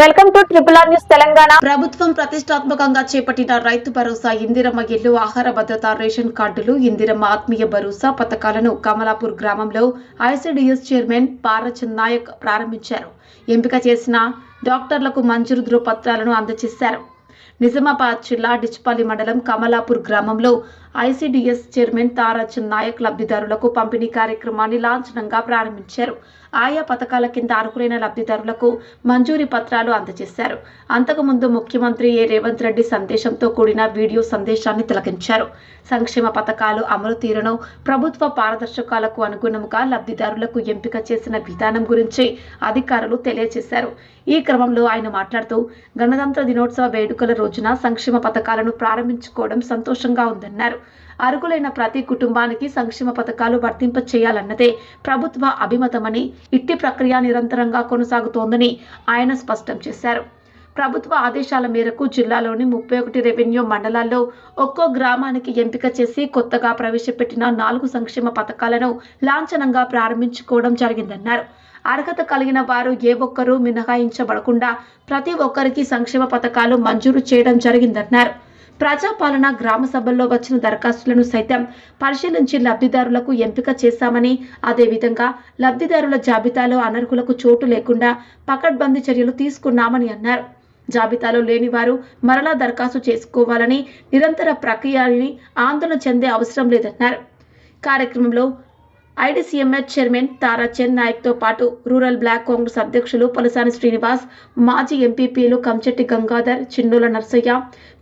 Welcome to triple R news Telangana. ప్రభుత్వం ప్రతిష్టాత్మకంగా చేపట్టిన రైతు భరోసా ఇందిరమ్మ ఇల్లు ఆహార భద్రత రేషన్ కార్డులు ఇందిరమ్మ ఆత్మీయ భరోసా పథకాలను కమలాపూర్ గ్రామంలో ఐసిడిఎస్ చైర్మన్ పారచంద్ నాయక్ ప్రారంభించారు. ఎంపిక చేసిన డాక్టర్లకు మంజూరు ధృవపత్రాలను అందజేశారు. నిజామాబాద్ జిల్లా డిచ్పల్లి మండలం కమలాపూర్ గ్రామంలో ఐసిడిఎస్ చైర్మన్ తారాచంద్ నాయక్ లబ్ధిదారులకు పంపిణీ కార్యక్రమాన్ని లాంఛనంగా ప్రారంభించారు. ఆయా పథకాల కింద అర్హులైన లబ్ధిదారులకు మంజూరీ పత్రాలు అందజేశారు. అంతకుముందు ముఖ్యమంత్రి ఏ. రేవంత్ రెడ్డి సందేశంతో కూడిన వీడియో సందేశాన్ని తిలకించారు. సంక్షేమ పథకాలు అమలు తీరును ప్రభుత్వ పారదర్శకాలకు అనుగుణంగా లబ్ధిదారులకు ఎంపిక చేసిన విధానం గురించి అధికారులు తెలియజేశారు. ఈ క్రమంలో ఆయన మాట్లాడుతూ గణతంత్ర దినోత్సవ వేడుకల రోజున సంక్షేమ పథకాలను ప్రారంభించుకోవడం సంతోషంగా ఉందన్నారు. అర్హులైన ప్రతి కుటుంబానికి సంక్షేమ పథకాలు వర్తింప చేయాలన్నదే ప్రభుత్వ అభిమతమని ఇట్టి ప్రక్రియ నిరంతరంగా కొనసాగుతోందని ఆయన స్పష్టం చేశారు. ప్రభుత్వ ఆదేశాల మేరకు జిల్లాలోని ముప్పై ఒకటి రెవెన్యూ మండలాల్లో ఒక్కో గ్రామానికి ఎంపిక చేసి కొత్తగా ప్రవేశపెట్టిన నాలుగు సంక్షేమ పథకాలను లాంఛనంగా ప్రారంభించుకోవడం జరిగిందన్నారు. అర్హత కలిగిన వారు ఏ ఒక్కరూ మినహాయించబడకుండా ప్రతి ఒక్కరికి సంక్షేమ పథకాలు మంజూరు చేయడం జరిగిందన్నారు. ప్రజాపాలన గ్రామ సభల్లో వచ్చిన దరఖాస్తులను సైతం పరిశీలించి లబ్ధిదారులకు ఎంపిక చేశామని అదేవిధంగా లబ్ధిదారుల జాబితాలో అనర్హులకు చోటు లేకుండా పకడ్బందీ చర్యలు తీసుకున్నామని అన్నారు. జాబితాలో లేని వారు మరలా దరఖాస్తు చేసుకోవాలని నిరంతర ప్రక్రియని ఆందోళన చెందే అవసరం లేదన్నారు. కార్యక్రమంలో ఐడీసీఎంఎస్ చైర్మన్ తారాచంద్ నాయక్తో పాటు రూరల్ బ్లాక్ కాంగ్రెస్ అధ్యక్షులు పలసాని శ్రీనివాస్ మాజీ ఎంపీపీలు Kanchetti Gangadhar Chinnula Narsaiah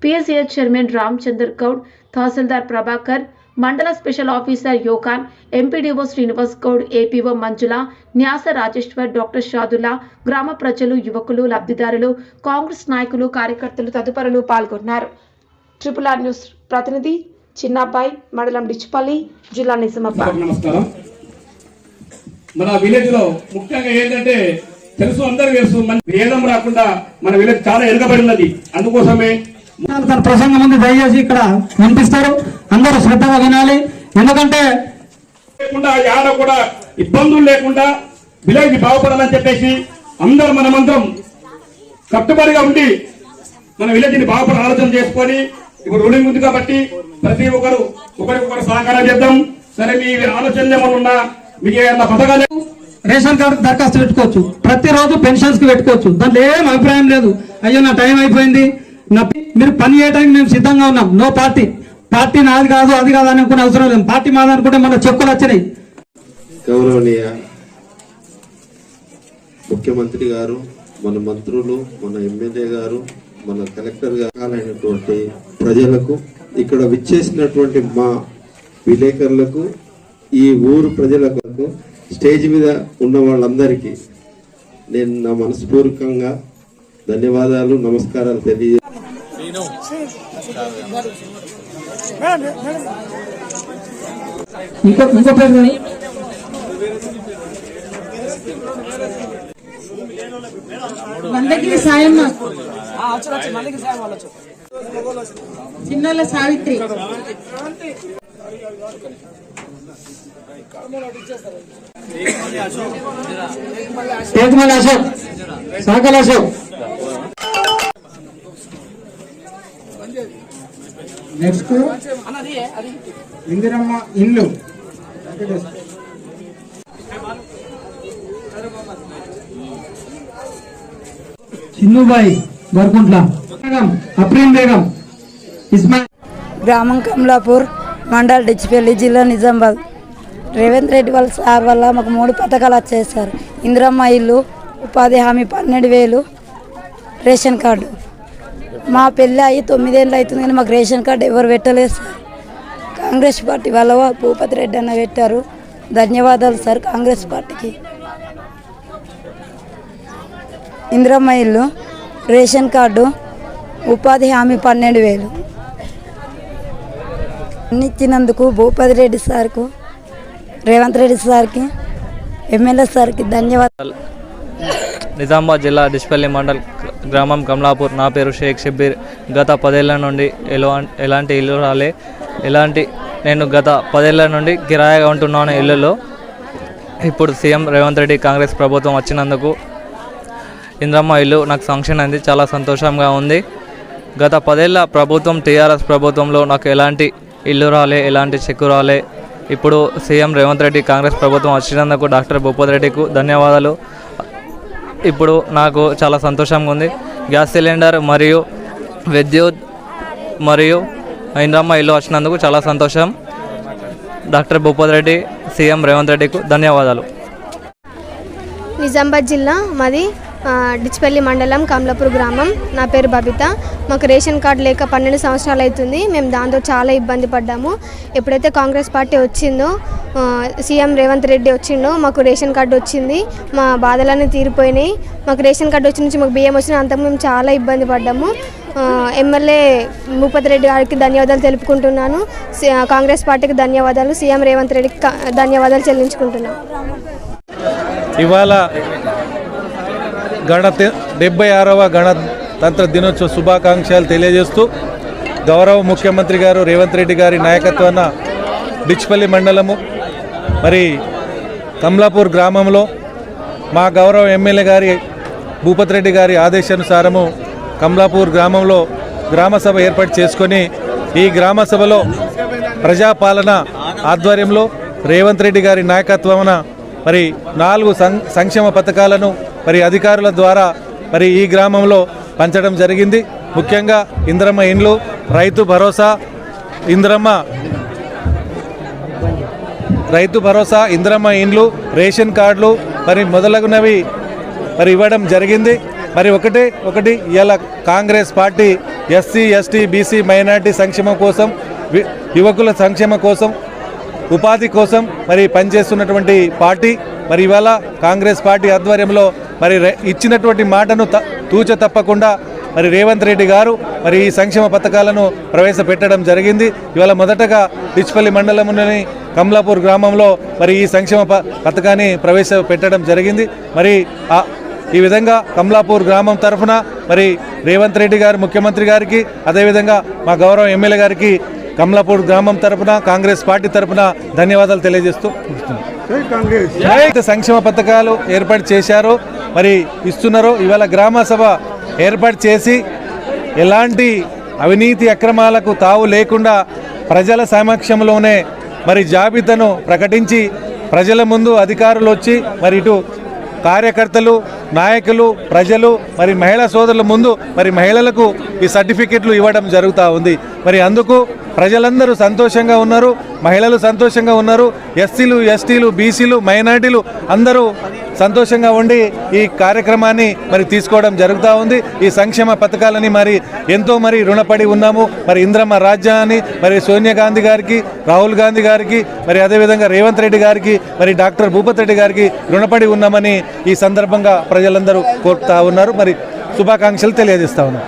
PSA chairman Ramachandar Goud tahsildar Prabhakar mandal special officer యోకాన్ MPDO Srinivas Goud APO Manjula న్యాస రాజేశ్వర్ డాక్టర్ షాదుల్లా గ్రామ ప్రజలు యువకులు లబ్ధిదారులు కాంగ్రెస్ నాయకులు కార్యకర్తలు తదుపరులు పాల్గొన్నారు. ట్రిపుల్ ఆర్ న్యూస్ ప్రతినిధి చిన్నాబాయ్ మండలం డిచ్పల్లి జిల్లా నిజామాబాద్. నమస్కారం. మన విలేజ్లో ముఖ్యంగా ఏంటంటే తెలుసు అందరూ తెలుసు మన భేదం రాకుండా మన విలేజ్ చాలా ఎరగబడినది అందుకోసమే తన ప్రసంగం ఉంది దయచేసి ఇక్కడ వినిపిస్తారు. అందరూ శ్రద్ధగా వినాలి. ఎందుకంటే లేకుండా యాడ కూడా ఇబ్బందులు లేకుండా విలేజ్ బాగుపడాలని చెప్పేసి అందరూ మనమందరం కట్టుబడిగా ఉండి మన విలేజ్ని బాగుపడ ఆలోచన చేసుకొని ఇప్పుడు రూలింగ్ ఉంది కాబట్టి ప్రతి ఒక్కరు ఒకరికొకరు సహకారం చేద్దాం. సరే మీ ఆలోచనలు ఏమైనా ఉన్నా మీకు ఏమన్నా పథకాలు రేషన్ కార్డు దరఖాస్తు పెట్టుకోవచ్చు. ప్రతిరోజు పెన్షన్స్కి పెట్టుకోవచ్చు. దాంట్లో ఏం అభిప్రాయం లేదు. అయ్యో నా టైం అయిపోయింది. నా మీరు పని చేయడానికి మేము సిద్ధంగా ఉన్నాం. No party. పార్టీ నాది కాదు అది కాదు అనుకునే అవసరం లేదు. పార్టీ మాది అనుకుంటే మన చెక్కులు వచ్చినాయి. గౌరవనీయ ముఖ్యమంత్రి గారు మన మంత్రులు మన ఎమ్మెల్యే గారు మన కలెక్టర్ గారైనటువంటి ప్రజలకు ఇక్కడ విచ్చేసినటువంటి మా విలేకరులకు ఈ ఊరు ప్రజలకు స్టేజ్ మీద ఉన్న వాళ్ళందరికీ నేను నా మనస్పూర్వకంగా ధన్యవాదాలు నమస్కారాలు తెలియ ఇంకో ఇంకో పేరు ఏంటి? వందగిరి సాయమ్మ. చిన్నోళ్ళ సావిత్రి. తేజమల్లి అశోక్ సాకల్ అశోక్ నెక్స్ట్ ఇందిరమ్మ ఇల్లు చిన్నుబాయి బర్కుంట్ల బేగం అప్రీం బేగం ఇస్మాయిల్ గ్రామం కమలాపూర్ మండల్ డిచ్చిపల్లి జిల్లా నిజామాబాద్. రేవంత్ రెడ్డి వాళ్ళ సార్ వల్ల మాకు మూడు పథకాలు వచ్చాయి సార్. ఇందిరమ్మ ఇల్లు ఉపాధి హామీ పన్నెండు వేలు రేషన్ కార్డు. మా పెళ్ళి అయ్యి తొమ్మిదేళ్ళు అవుతుంది కానీ మాకు రేషన్ కార్డు ఎవరు పెట్టలేదు సార్. కాంగ్రెస్ పార్టీ వాళ్ళ భూపతి రెడ్డి అన్న పెట్టారు. ధన్యవాదాలు సార్ కాంగ్రెస్ పార్టీకి. ఇందిరమ్మ ఇల్లు రేషన్ కార్డు ఉపాధి హామీ పన్నెండు వేలు. ఇచ్చినందుకు భూపతి రెడ్డి సార్కు రేవంత్ రెడ్డి సార్కి ఎమ్మెల్యే సార్కి ధన్యవాదాలు. నిజామాబాద్ జిల్లా డిస్పల్లి మండల్ గ్రామం కమలాపూర్. నా పేరు షేక్ షబ్బీర్. గత పదేళ్ళ నుండి ఎలో ఎలాంటి ఇల్లు రాలే. ఎలాంటి నేను గత పదేళ్ళ నుండి కిరాయిగా ఉంటున్నాను ఇల్లులో. ఇప్పుడు సీఎం రేవంత్ రెడ్డి కాంగ్రెస్ ప్రభుత్వం వచ్చినందుకు ఇంద్రమ్మ ఇల్లు నాకు ఫంక్షన్ అయింది. చాలా సంతోషంగా ఉంది. గత పదేళ్ళ ప్రభుత్వం టీఆర్ఎస్ ప్రభుత్వంలో నాకు ఎలాంటి ఇల్లు రాలే ఎలాంటి చెక్కు రాలే. ఇప్పుడు సీఎం రేవంత్ రెడ్డి కాంగ్రెస్ ప్రభుత్వం వచ్చినందుకు డాక్టర్ భూపతి రెడ్డికి ధన్యవాదాలు. ఇప్పుడు నాకు చాలా సంతోషంగా ఉంది. గ్యాస్ సిలిండర్ మరియు విద్యుత్ మరియు ఇంద్రమ్మ ఇల్లు వచ్చినందుకు చాలా సంతోషం. డాక్టర్ భూపతి రెడ్డి సీఎం రేవంత్ రెడ్డికి ధన్యవాదాలు. నిజామాబాద్ జిల్లా మాది డిచ్పల్లి మండలం కమలాపూర్ గ్రామం. నా పేరు బబిత. మాకు రేషన్ కార్డు లేక పన్నెండు సంవత్సరాలు అవుతుంది. మేము దాంతో చాలా ఇబ్బంది పడ్డాము. ఎప్పుడైతే కాంగ్రెస్ పార్టీ వచ్చిందో సీఎం రేవంత్ రెడ్డి వచ్చిండో మాకు రేషన్ కార్డు వచ్చింది. మా బాధలన్నీ తీరిపోయినాయి. మాకు రేషన్ కార్డు వచ్చి నుంచి మాకు బియ్యం వచ్చిన అంతకు మేము చాలా ఇబ్బంది పడ్డాము. ఎమ్మెల్యే భూపతి రెడ్డి గారికి ధన్యవాదాలు తెలుపుకుంటున్నాను. సి- కాంగ్రెస్ పార్టీకి ధన్యవాదాలు. సీఎం రేవంత్ రెడ్డికి ధన్యవాదాలు చెల్లించుకుంటున్నాను. ఇవాళ గణత డెబ్బై ఆరవ గణతంత్ర దినోత్సవ శుభాకాంక్షలు తెలియజేస్తూ గౌరవ ముఖ్యమంత్రి గారు రేవంత్ రెడ్డి గారి నాయకత్వాన డిచ్పల్లి మండలము మరి కమలాపూర్ గ్రామంలో మా గౌరవ ఎమ్మెల్యే గారి భూపత్ రెడ్డి గారి ఆదేశానుసారము కమలాపూర్ గ్రామంలో గ్రామసభ ఏర్పాటు చేసుకొని ఈ గ్రామసభలో ప్రజాపాలన ఆధ్వర్యంలో రేవంత్ రెడ్డి గారి నాయకత్వమున మరి నాలుగు సం సంక్షేమ పథకాలను మరి అధికారుల ద్వారా మరి ఈ గ్రామంలో పంచడం జరిగింది. ముఖ్యంగా ఇంద్రమ్మ ఇండ్లు రైతు భరోసా ఇంద్రమ్మ రైతు భరోసా ఇంద్రమ్మ ఇండ్లు రేషన్ కార్డులు మరి మొదలగునవి మరి ఇవ్వడం జరిగింది. మరి ఒకటి ఒకటి ఇలా Congress party SC ST BC minority సంక్షేమం కోసం యువకుల సంక్షేమం కోసం ఉపాధి కోసం మరి పనిచేస్తున్నటువంటి పార్టీ. మరి ఇవాళ కాంగ్రెస్ పార్టీ ఆధ్వర్యంలో మరి ఇచ్చినటువంటి మాటను త- తూచ తప్పకుండా మరి రేవంత్ రెడ్డి గారు మరి ఈ సంక్షేమ పథకాలను ప్రవేశపెట్టడం జరిగింది. ఇవాళ మొదటగా పిచ్చిపల్లి మండలంలోని కమలాపూర్ గ్రామంలో మరి ఈ సంక్షేమ ప- పథకాన్ని ప్రవేశపెట్టడం జరిగింది. మరి ఆ ఈ విధంగా కమలాపూర్ గ్రామం తరఫున మరి రేవంత్ రెడ్డి గారు ముఖ్యమంత్రి గారికి అదేవిధంగా మా గౌరవ ఎమ్మెల్యే గారికి కమలాపూర్ గ్రామం తరపున కాంగ్రెస్ పార్టీ తరపున ధన్యవాదాలు తెలియజేస్తూ ఏదైతే సంక్షేమ పథకాలు ఏర్పాటు చేశారో మరి ఇస్తున్నారో ఇవాళ గ్రామ సభ ఏర్పాటు చేసి ఎలాంటి అవినీతి అక్రమాలకు తావు లేకుండా ప్రజల సమక్షంలోనే మరి జాబితాను ప్రకటించి ప్రజల ముందు అధికారులు వచ్చి మరి ఇటు కార్యకర్తలు నాయకులు ప్రజలు మరి మహిళా సోదరుల ముందు మరి మహిళలకు ఈ సర్టిఫికెట్లు ఇవ్వడం జరుగుతూ ఉంది. మరి అందుకు ప్రజలందరూ సంతోషంగా ఉన్నారు మహిళలు సంతోషంగా ఉన్నారు ఎస్సీలు ఎస్టీలు బీసీలు మైనార్టీలు అందరూ సంతోషంగా ఉండి ఈ కార్యక్రమాన్ని మరి తీసుకోవడం జరుగుతూ ఉంది. ఈ సంక్షేమ పథకాలని మరి ఎంతో మరి రుణపడి ఉన్నాము. మరి ఇంద్రమ్మ రాజ్యాన్ని మరి సోనియా గాంధీ గారికి రాహుల్ గాంధీ గారికి మరి అదేవిధంగా రేవంత్ రెడ్డి గారికి మరి డాక్టర్ భూపత్ రెడ్డి గారికి రుణపడి ఉన్నామని ఈ సందర్భంగా ప్రజలందరూ కోరుతా ఉన్నారు. మరి శుభాకాంక్షలు తెలియజేస్తా ఉన్నాం.